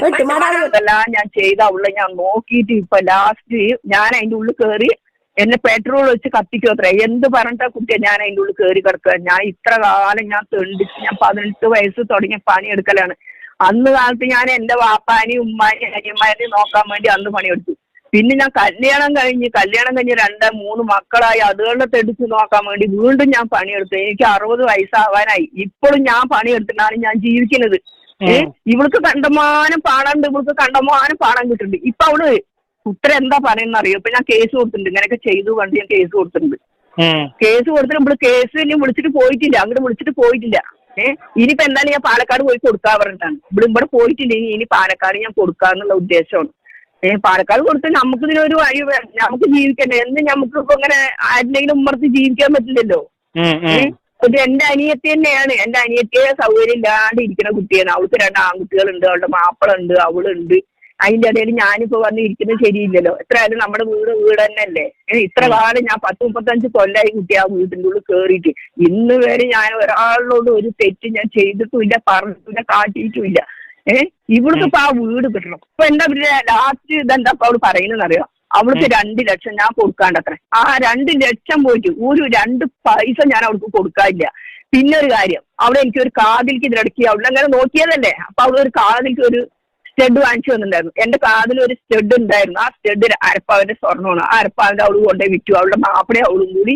വെട്ട്. അതെല്ലാം ഞാൻ ചെയ്ത അവളെ ഞാൻ നോക്കിയിട്ട് ഇപ്പൊ ലാസ്റ്റ് ഞാൻ അതിന്റെ ഉള്ളിൽ കയറി എന്നെ പെട്രോൾ വെച്ച് കത്തിക്കും എന്ത് പറഞ്ഞിട്ടാ കുട്ടിയെ ഞാൻ അതിന്റെ ഉള്ളിൽ കയറി കിടക്കുക ഞാൻ ഇത്ര കാലം ഞാൻ തെണ്ടിച്ച് ഞാൻ പതിനെട്ട് വയസ്സ് തുടങ്ങിയ പണിയെടുക്കലാണ് അന്ന് കാലത്ത് ഞാൻ എന്റെ വാപ്പാനെയും ഉമ്മാനെയും അനിയന്മാരെയും നോക്കാൻ വേണ്ടി അന്ന് പണിയെടുത്തു പിന്നെ ഞാൻ കല്യാണം കഴിഞ്ഞ് കല്യാണം കഴിഞ്ഞ് രണ്ട് മൂന്ന് മക്കളായി. അതുകളുടെ തെടിച്ച് നോക്കാൻ വേണ്ടി വീണ്ടും ഞാൻ പണിയെടുത്തു. എനിക്ക് അറുപത് വയസ്സാവാനായി. ഇപ്പോഴും ഞാൻ പണിയെടുത്തിട്ടാണ് ഞാൻ ജീവിക്കുന്നത്. ഇവൾക്ക് കണ്ടമാനം പാടുണ്ട് ഇവൾക്ക് കണ്ടമാനം പാടാൻ കിട്ടുന്നുണ്ട്. ഇപ്പൊ അവൾ ഉത്തരം എന്താ പറയുന്ന അറിയോ? ഇപ്പൊ ഞാൻ കേസ് കൊടുത്തിട്ടുണ്ട്. ഇങ്ങനെയൊക്കെ ചെയ്തു കണ്ട് ഞാൻ കേസ് കൊടുത്തിട്ടുണ്ട്. കേസ് കൊടുത്തിട്ട് നമ്മൾ കേസ് ഇനി വിളിച്ചിട്ട് പോയിട്ടില്ല. അങ്ങോട്ട് വിളിച്ചിട്ട് പോയിട്ടില്ല. ഏഹ് ഇനിയിപ്പോ എന്തായാലും ഞാൻ പാലക്കാട് പോയി കൊടുക്കാൻ പറഞ്ഞിട്ടാണ്. ഇവിടെ ഇവിടെ പോയിട്ടില്ല. ഇനി ഇനി പാലക്കാട് ഞാൻ കൊടുക്കാന്നുള്ള ഉദ്ദേശമാണ്. ഏഹ് പാലക്കാട് കൊടുത്ത് നമുക്ക് ഇതിനൊരു വഴി വേണം നമുക്ക് ജീവിക്കണ്ടേ? എന്ന് നമുക്ക് ഇപ്പൊ ഇങ്ങനെ ആരുടെങ്കിലും ഉമ്മർത്തി ജീവിക്കാൻ പറ്റില്ലല്ലോ. ഇത് എന്റെ അനിയത്തി തന്നെയാണ്. എന്റെ അനിയത്തിയെ സൗകര്യം ഇല്ലാണ്ട് ഇരിക്കുന്ന കുട്ടിയാണ്. അവൾക്ക് രണ്ട് ആൺകുട്ടികളുണ്ട്. അവളുടെ മാപ്പിളുണ്ട് അവളുണ്ട്. അതിന്റെ ഇടയിൽ ഞാനിപ്പോ വന്ന് ഇരിക്കുന്നത് ശരിയില്ലല്ലോ. എത്ര ആയാലും നമ്മുടെ വീട് വീട് തന്നെയല്ലേ? ഏ, ഇത്ര കാലം ഞാൻ പത്ത് മുപ്പത്തഞ്ച് കൊല്ലായി കുട്ടി ആ വീട്ടിന്റെ ഉള്ളിൽ കയറിയിട്ട് ഇന്ന് വരെ ഞാൻ ഒരാളിനോട് ഒരു തെറ്റ് ഞാൻ ചെയ്തിട്ടുമില്ല പറഞ്ഞിട്ടില്ല കാട്ടിയിട്ടുമില്ല. ഏഹ് ഇവൾക്ക് ഇപ്പൊ ആ വീട് കിട്ടണം. ഇപ്പൊ എന്താ ലാസ്റ്റ് ഇതെന്താ ഇപ്പൊ അവൾ പറയുന്നത് അറിയാം അവൾക്ക് രണ്ട് ലക്ഷം ഞാൻ കൊടുക്കാണ്ടത്ര. ആ രണ്ട് ലക്ഷം പോയിട്ട് ഒരു രണ്ട് പൈസ ഞാൻ അവൾക്ക് കൊടുക്കാനില്ല. പിന്നെ ഒരു കാര്യം അവിടെ എനിക്ക് ഒരു കാതിലേക്ക് ഇതിലടക്കി അവിടെ അങ്ങനെ നോക്കിയതല്ലേ? അപ്പൊ അവിടെ ഒരു കാതിലേക്ക് ഒരു സ്റ്റെഡ് വാങ്ങിച്ചു വന്നിട്ടുണ്ടായിരുന്നു എന്റെ കാതിൽ ഒരു സ്റ്റെഡ് ഉണ്ടായിരുന്നു. ആ സ്റ്റെഡ് അരപ്പാവിന്റെ സ്വർണമാണ്. ആ അരപ്പാവിന്റെ അവൾ കൊണ്ടേ വിറ്റു. അവളുടെ മാപ്പിളെ അവളും കൂടി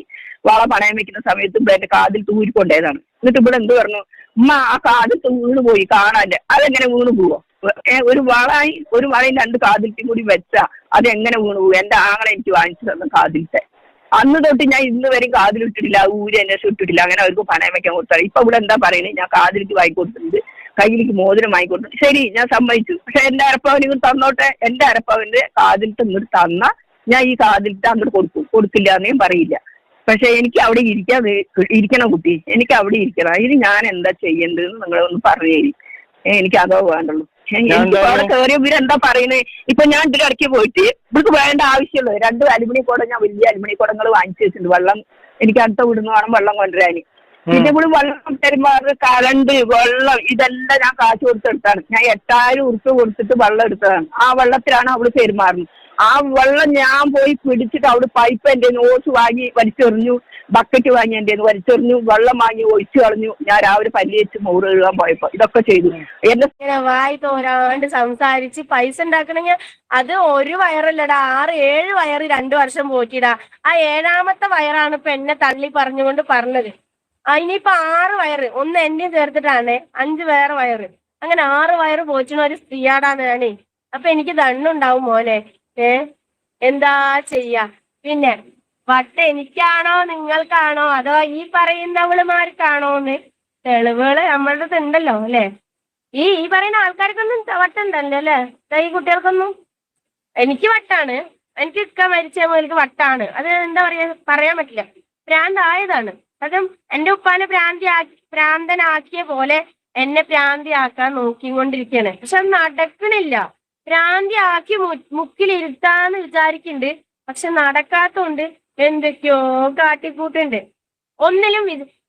വള പണയം വെക്കുന്ന സമയത്ത് ഇവിടെ എന്റെ കാതിൽ തൂരി കൊണ്ടേതാണ് എന്നിട്ട് ഇവിടെ എന്ത് പറഞ്ഞു? ഉമ്മ ആ കാതിൽ വീണ് പോയി കാണാല്ല അതെങ്ങനെ വീണ് പോവോ? ഒരു വളായി ഒരു വളയും രണ്ട് കാതിലത്തും കൂടി വെച്ചാ അതെങ്ങനെ വീണ് പോകും എന്റെ ആങ്ങളെ എനിക്ക് വാങ്ങിച്ചു തന്ന കാതിലത്തെ അന്ന് തൊട്ട് ഞാൻ ഇന്ന് വരെയും കാതിലിട്ടിട്ടില്ല ഊര് എന്നെ ഇട്ടിട്ടില്ല. അങ്ങനെ അവർക്ക് പണയം വെക്കാൻ കൊടുത്താൽ ഇപ്പൊ ഇവിടെ എന്താ പറയുന്നത് ഞാൻ കാതിലേക്ക് വാങ്ങിക്കൊടുത്തിട്ടുണ്ട് കയ്യിലേക്ക് മോതിരം വാങ്ങിക്കൊടുത്തു ശരി ഞാൻ സമ്മതിച്ചു. പക്ഷെ എന്റെ അരപ്പാവിന് ഇങ്ങോട്ട് തന്നോട്ടെ? എന്റെ അരപ്പാവിന്റെ കാതിലിട്ട് ഇങ്ങോട്ട് തന്ന ഞാൻ ഈ കാതിലിട്ട് അങ്ങോട്ട് കൊടുക്കും. കൊടുക്കില്ല എന്നേം പറയില്ല. പക്ഷെ എനിക്ക് അവിടെ ഇരിക്കാൻ ഇരിക്കണം കുട്ടി. എനിക്ക് അവിടെ ഇരിക്കണം. അതിന് ഞാൻ എന്താ ചെയ്യേണ്ടതെന്ന് നിങ്ങളൊന്ന് പറഞ്ഞു തരും എനിക്ക് അതോ വേണ്ടുള്ളൂ. അവിടെ കയറിയ ഇവരെന്താ പറയുന്നത് ഇപ്പൊ ഞാൻ ഇതിൽ ഇടയ്ക്ക് പോയിട്ട് ഇവർക്ക് വേണ്ട ആവശ്യമുള്ളൂ. രണ്ട് അലുമിനി കുടം ഞാൻ വലിയ അലുമിനി കുടങ്ങൾ വാങ്ങിച്ചു വെച്ചിട്ടുണ്ട്. വെള്ളം എനിക്ക് അടുത്ത വിടുന്ന വേണം വെള്ളം കൊണ്ടുവരാൻ പിന്നെ ഇവിടെ വെള്ളം തരുമ്പോൾ കറണ്ട് വെള്ളം ഇതെല്ലാം ഞാൻ കാശ് കൊടുത്തെടുത്താണ്. ഞാൻ എട്ടായിരം ഉറുപ്പ് കൊടുത്തിട്ട് വെള്ളം എടുത്തതാണ്. ആ വെള്ളത്തിലാണ് അവൾ പെരുമാറുന്നത്. ആ വെള്ളം ഞാൻ പോയി പിടിച്ചിട്ട് അവിടെ പൈപ്പ് എന്റെ ഓസ് വാങ്ങി വലിച്ചെറിഞ്ഞു ബക്കറ്റ് വാങ്ങി എന്റെ വലിച്ചെറിഞ്ഞു വെള്ളം വാങ്ങി ഒഴിച്ചു കളഞ്ഞു. ഞാൻ രാവിലെ പല്ലി വെച്ച് മോറ് കഴുകാൻ പോയപ്പോ ഇതൊക്കെ ചെയ്തു. ഇങ്ങനെ വായി തോരാണ്ട് സംസാരിച്ച് പൈസ ഉണ്ടാക്കണെങ്കിൽ അത് ഒരു വയറല്ലടാ ആറ് ഏഴ് വയറ് രണ്ടു വർഷം പോറ്റിടാ. ആ ഏഴാമത്തെ വയറാണ് ഇപ്പൊ എന്നെ തള്ളി പറഞ്ഞുകൊണ്ട് പറഞ്ഞത്. അതിനിപ്പൊ ആറ് വയറ് ഒന്ന് എന്നെയും ചേർത്തിട്ടാണ് അഞ്ച് വേറെ വയറ്. അങ്ങനെ ആറ് വയറ് പോറ്റുന്ന ഒരു സ്ത്രീയാടാന്നാണേ അപ്പൊ എനിക്ക് ദണ്ണുണ്ടാവും മോനെ. ഏ? എന്താ ചെയ്യാ? പിന്നെ വട്ട് എനിക്കാണോ നിങ്ങൾക്കാണോ അതോ ഈ പറയുന്നവളുമാർക്കാണോന്ന്? തെളിവുകൾ നമ്മളുടെ ഉണ്ടല്ലോ അല്ലേ? ഈ ഈ പറയുന്ന ആൾക്കാർക്കൊന്നും വട്ടുണ്ടല്ലോ അല്ലേ? ഈ കുട്ടികൾക്കൊന്നും? എനിക്ക് വട്ടാണ്. എനിക്ക് ഇക്ക മരിച്ച പോലെ വട്ടാണ്. അത് എന്താ പറയാ? പറയാൻ പറ്റില്ല. ഭ്രാന്തായതാണ് അതും എന്റെ ഉപ്പാനെ ഭ്രാന്തി ഭ്രാന്തനാക്കിയ പോലെ എന്നെ ഭ്രാന്തി ആക്കാൻ നോക്കിക്കൊണ്ടിരിക്കുകയാണ് പക്ഷെ അത് നടക്കണില്ല. ഭ്രാന്തി ആക്കി മുക്കിലിരുത്താന്ന് വിചാരിക്കുന്നുണ്ട് പക്ഷെ നടക്കാത്തോണ്ട് എന്തൊക്കെയോ കാട്ടിക്കൂട്ടുണ്ട്. ഒന്നിലും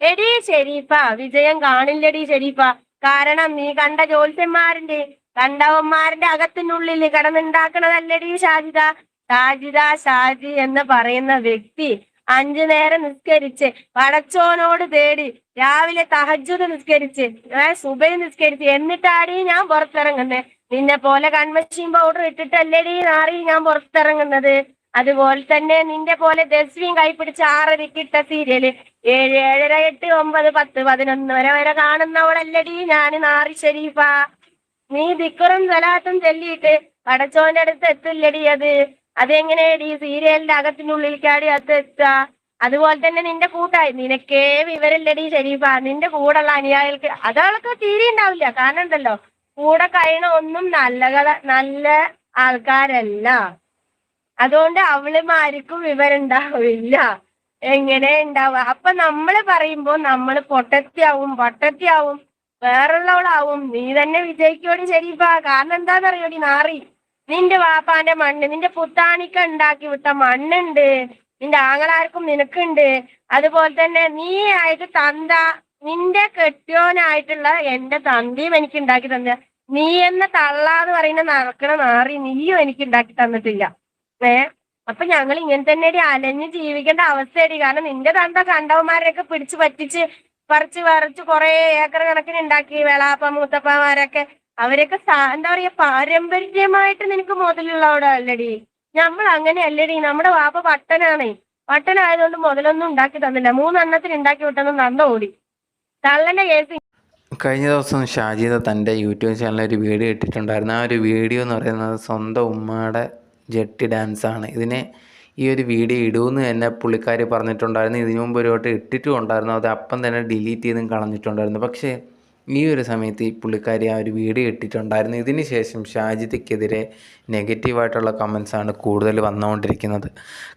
എടീ ഷെരീഫ വിജയം കാണില്ലടി ഷെരീഫ കാരണം നീ കണ്ട ജ്യോത്സ്യന്മാരിന്റെ കണ്ടവന്മാരുടെ അകത്തിനുള്ളിൽ കിടന്നുണ്ടാക്കണതല്ലടി ഷാജിദ. ഷാജിദ ഷാജി എന്ന് പറയുന്ന വ്യക്തി അഞ്ചു നേരം നിസ്കരിച്ച് പടച്ചോനോട് തേടി രാവിലെ തഹജ്ജുദ് നിസ്കരിച്ച് സുബൈ നിസ്കരിച്ച് എന്നിട്ടാടി ഞാൻ പുറത്തിറങ്ങുന്നത് നിന്നെ പോലെ കൺമഷീൻ പൗഡർ ഇട്ടിട്ടല്ലേടി നാറി ഞാൻ പുറത്തിറങ്ങുന്നത്. അതുപോലെ തന്നെ നിന്റെ പോലെ ദസ്വിയും കൈപ്പിടിച്ച് ആറരക്കിട്ട സീരിയൽ ഏഴ് ഏഴര എട്ട് ഒമ്പത് പത്ത് പതിനൊന്ന് വരെ വരെ കാണുന്നവളല്ലടി ഞാൻ നാറി ഷെരീഫ. നീ ദിക്കറും സലാത്തും ചൊല്ലിയിട്ട് പടച്ചോന്റെ അടുത്ത് എത്തില്ലടി അത്. അതെങ്ങനെയടി സീരിയലിന്റെ അകത്തിനുള്ളിൽ കാടി അത് എത്താ അതുപോലെ തന്നെ നിന്റെ കൂട്ടായി. നിനക്കേ വിവരമില്ലടി ഷെരീഫ. നിന്റെ കൂടുള്ള അനുയായികൾക്ക് അതൊക്കെ തീരെ ഉണ്ടാവില്ല. കാരണം ഉണ്ടല്ലോ കൂടെ കഴിയണ ഒന്നും നല്ല നല്ല ആൾക്കാരല്ല. അതുകൊണ്ട് അവളുമാർക്കും വിവരം ഉണ്ടാവില്ല എങ്ങനെ ഉണ്ടാവുക അപ്പൊ നമ്മൾ പറയുമ്പോ നമ്മൾ പൊട്ടത്തിയാവും പൊട്ടത്തിയാവും വേറുള്ളവളാവും. നീ തന്നെ വിജയിക്കോടി ശരീഫ. കാരണം എന്താന്നറിയോടി നാറി? നിന്റെ വാപ്പാന്റെ മണ്ണ് നിന്റെ പുത്താണിക്ക ഉണ്ടാക്കി വിട്ട മണ്ണുണ്ട്. നിന്റെ ആങ്ങളാർക്കും നിനക്കുണ്ട്. അതുപോലെ തന്നെ നീ ആയിട്ട് തന്ത നിന്റെ കെട്ടിയോനായിട്ടുള്ള എന്റെ തന്തിയും എനിക്ക് ഉണ്ടാക്കി തന്ന നീ എന്നെ തള്ളാന്ന് പറയുന്ന നടക്കണ നാറി നീയും എനിക്ക് ഉണ്ടാക്കി തന്നിട്ടില്ല. ഏ? അപ്പൊ ഞങ്ങൾ ഇങ്ങനെ തന്നെ അലഞ്ഞ് ജീവിക്കേണ്ട അവസ്ഥയടി. കാരണം നിന്റെ തന്ത കണ്ടവന്മാരെയൊക്കെ പിടിച്ചു പറ്റിച്ച് പറിച്ച് പറിച്ച് കുറെ ഏക്കർ കണക്കിന് ഉണ്ടാക്കി വേളാപ്പ മൂത്തപ്പമാരൊക്കെ അവരൊക്കെ എന്താ പറയാ പാരമ്പര്യമായിട്ട് നിനക്ക് മുതലുള്ളവടല്ലടി നമ്മൾ അങ്ങനെ അല്ലടി നമ്മുടെ വാപ്പ പട്ടനാണേ. പട്ടനായതുകൊണ്ട് മുതലൊന്നും ഉണ്ടാക്കി തന്നില്ല. മൂന്നെണ്ണത്തിന് ഉണ്ടാക്കി വിട്ടെന്ന് നന്ദ ഓടി തള്ളന്റെ കേസ് കഴിഞ്ഞ ദിവസം ഷാജിദ തന്റെ യൂട്യൂബ് ചാനലിൽ ഒരു വീഡിയോ ഇട്ടിട്ടുണ്ടായിരുന്നു. ആ ഒരു വീഡിയോ എന്ന് പറയുന്നത് സ്വന്തം ഉമ്മയുടെ ജെട്ടി ഡാൻസാണ് ഇതിനെ ഈ ഒരു വീഡിയോ ഇടുമെന്ന് തന്നെ പുള്ളിക്കാർ പറഞ്ഞിട്ടുണ്ടായിരുന്നു. ഇതിനു മുമ്പ് ഒരു വട്ടം ഇട്ടിട്ടും ഉണ്ടായിരുന്നു. അത് അപ്പം തന്നെ ഡിലീറ്റ് ചെയ്തും കളഞ്ഞിട്ടുണ്ടായിരുന്നു. പക്ഷേ ഈ ഒരു സമയത്ത് ഈ പുള്ളിക്കാരി ആ ഒരു വീഡിയോ ഇട്ടിട്ടുണ്ടായിരുന്നു. ഇതിന് ശേഷം ഷാജിദിക്കെതിരെ നെഗറ്റീവായിട്ടുള്ള കമൻസാണ് കൂടുതൽ വന്നുകൊണ്ടിരിക്കുന്നത്.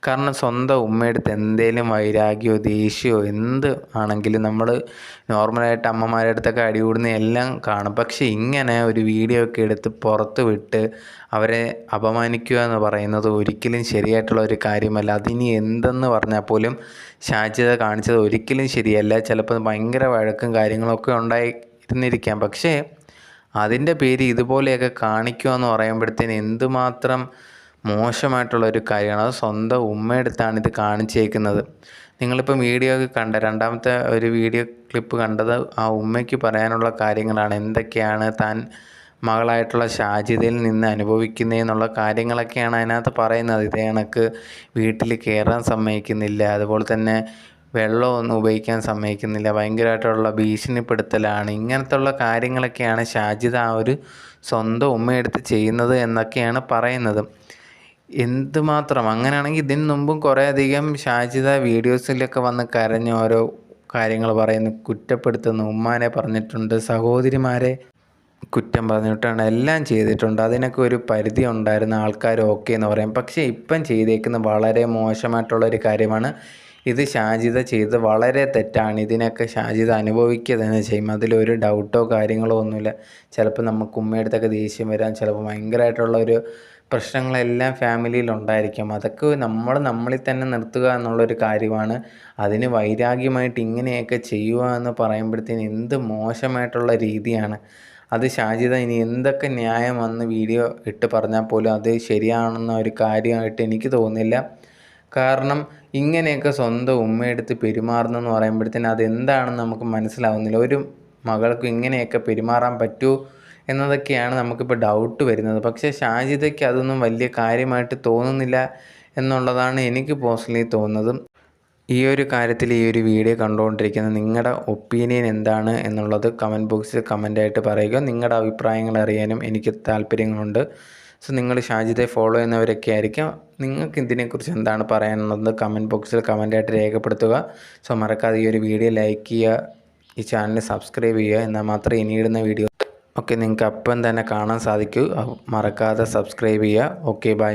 കാരണം സ്വന്തം ഉമ്മയെടുത്ത് എന്തേലും വൈരാഗ്യമോ ദേഷ്യമോ എന്ത് ആണെങ്കിലും നമ്മൾ നോർമലായിട്ട് അമ്മമാരുടെ അടുത്തൊക്കെ അടികൂടുന്ന എല്ലാം കാണും. പക്ഷേ ഇങ്ങനെ ഒരു വീഡിയോ ഒക്കെ എടുത്ത് പുറത്ത് വിട്ട് അവരെ അപമാനിക്കുക എന്ന് പറയുന്നത് ഒരിക്കലും ശരിയായിട്ടുള്ള ഒരു കാര്യമല്ല. അതിനി എന്തെന്ന് പറഞ്ഞാൽ പോലും ഷാജിത കാണിച്ചത് ഒരിക്കലും ശരിയല്ല. ചിലപ്പോൾ ഭയങ്കര വഴക്കും കാര്യങ്ങളൊക്കെ ഉണ്ടായിരുന്നിരിക്കാം. പക്ഷേ അതിന്റെ പേര് ഇതുപോലെയൊക്കെ കാണിക്കുക എന്ന് പറയുമ്പോഴത്തേന് എന്തുമാത്രം മോശമായിട്ടുള്ള ഒരു കാര്യമാണ്. അത് സ്വന്തം ഉമ്മയെടുത്താണ് ഇത് കാണിച്ചേക്കുന്നത്. നിങ്ങളിപ്പം വീഡിയോ കണ്ട രണ്ടാമത്തെ ഒരു വീഡിയോ ക്ലിപ്പ് കണ്ടത് ആ ഉമ്മയ്ക്ക് പറയാനുള്ള കാര്യങ്ങളാണ്. എന്തൊക്കെയാണ് താൻ മകളായിട്ടുള്ള ഷാജിതയിൽ നിന്ന് അനുഭവിക്കുന്നതെന്നുള്ള കാര്യങ്ങളൊക്കെയാണ് അതിനകത്ത് പറയുന്നത്. ഇതേ കണക്ക് വീട്ടിൽ കയറാൻ സമ്മതിക്കുന്നില്ല അതുപോലെ തന്നെ വെള്ളമൊന്നും ഉപയോഗിക്കാൻ സമ്മതിക്കുന്നില്ല ഭയങ്കരമായിട്ടുള്ള ഭീഷണിപ്പെടുത്തലാണ്. ഇങ്ങനത്തെ ഉള്ള കാര്യങ്ങളൊക്കെയാണ് ഷാജിദ ആ ഒരു സ്വന്തം ഉമ്മയെടുത്ത് ചെയ്യുന്നത് എന്നൊക്കെയാണ് പറയുന്നത്. എന്തുമാത്രം? അങ്ങനെയാണെങ്കിൽ ഇതിന് മുമ്പും കുറേ അധികം ഷാജിദ വീഡിയോസിലൊക്കെ വന്ന് കരഞ്ഞ് ഓരോ കാര്യങ്ങൾ പറയുന്നു കുറ്റപ്പെടുത്തുന്നു ഉമ്മാനെ പറഞ്ഞിട്ടുണ്ട് സഹോദരിമാരെ കുറ്റം പറഞ്ഞിട്ടാണ് എല്ലാം ചെയ്തിട്ടുണ്ട്. അതിനൊക്കെ ഒരു പരിധി ഉണ്ടായിരുന്ന ആൾക്കാർ ഓക്കെ എന്ന് പറയും. പക്ഷേ ഇപ്പം ചെയ്തേക്കുന്ന വളരെ മോശമായിട്ടുള്ള ഒരു കാര്യമാണ്. ഇത് ഷാജിത ചെയ്ത് വളരെ തെറ്റാണ്. ഇതിനൊക്കെ ഷാജിത അനുഭവിക്കുക തന്നെ ചെയ്യും അതിലൊരു ഡൗട്ടോ കാര്യങ്ങളോ ഒന്നുമില്ല. ചിലപ്പോൾ നമുക്ക് ഉമ്മയടുത്തൊക്കെ ദേഷ്യം വരാം. ചിലപ്പോൾ ഭയങ്കരമായിട്ടുള്ള ഒരു പ്രശ്നങ്ങളെല്ലാം ഫാമിലിയിൽ ഉണ്ടായിരിക്കും. അതൊക്കെ നമ്മൾ നമ്മളിൽ തന്നെ നിർത്തുക എന്നുള്ളൊരു കാര്യമാണ്. അതിന് വൈരാഗ്യമായിട്ട് ഇങ്ങനെയൊക്കെ ചെയ്യുക എന്ന് പറയുമ്പോഴത്തേന് എന്ത് മോശമായിട്ടുള്ള രീതിയാണ്. അത് ഷാജിദ ഇനി എന്തൊക്കെ ന്യായം വന്ന് വീഡിയോ ഇട്ട് പറഞ്ഞാൽ പോലും അത് ശരിയാണെന്ന ഒരു കാര്യമായിട്ട് എനിക്ക് തോന്നുന്നില്ല. കാരണം ഇങ്ങനെയൊക്കെ സ്വന്തം ഉമ്മയെടുത്ത് പെരുമാറുന്നെന്ന് പറയുമ്പോഴത്തേന് അതെന്താണെന്ന് നമുക്ക് മനസ്സിലാവുന്നില്ല. ഒരു മകൾക്ക് ഇങ്ങനെയൊക്കെ പെരുമാറാൻ പറ്റുമോ എന്നതൊക്കെയാണ് നമുക്കിപ്പോൾ ഡൗട്ട് വരുന്നത്. പക്ഷേ ഷാജിദയ്ക്ക് അതൊന്നും വലിയ കാര്യമായിട്ട് തോന്നുന്നില്ല എന്നുള്ളതാണ് എനിക്ക് പേഴ്സണലി തോന്നുന്നത്. ഈ ഒരു കാര്യത്തിൽ ഈ ഒരു വീഡിയോ കണ്ടുകൊണ്ടിരിക്കുന്ന നിങ്ങളുടെ ഒപ്പീനിയൻ എന്താണ് എന്നുള്ളത് കമന്റ് ബോക്സിൽ കമന്റായിട്ട് പറയുക. നിങ്ങളുടെ അഭിപ്രായങ്ങൾ അറിയാനും എനിക്ക് താല്പര്യങ്ങളുണ്ട്. സോ നിങ്ങൾ ഷാജിദെ ഫോളോ ചെയ്യുന്നവരൊക്കെ ആയിരിക്കും. നിങ്ങൾക്ക് ഇതിനെക്കുറിച്ച് എന്താണ് പറയാനുള്ളത് കമന്റ് ബോക്സിൽ കമന്റായിട്ട് രേഖപ്പെടുത്തുക. സോ മറക്കാതെ ഈ ഒരു വീഡിയോ ലൈക്ക് ചെയ്യുക. ഈ ചാനൽ സബ്സ്ക്രൈബ് ചെയ്യുക. എന്നാൽ മാത്രമേ ഇനിയിടുന്ന വീഡിയോ ഒക്കെ നിങ്ങൾക്ക് അപ്പം തന്നെ കാണാൻ സാധിക്കൂ. മറക്കാതെ സബ്സ്ക്രൈബ് ചെയ്യുക. Okay bye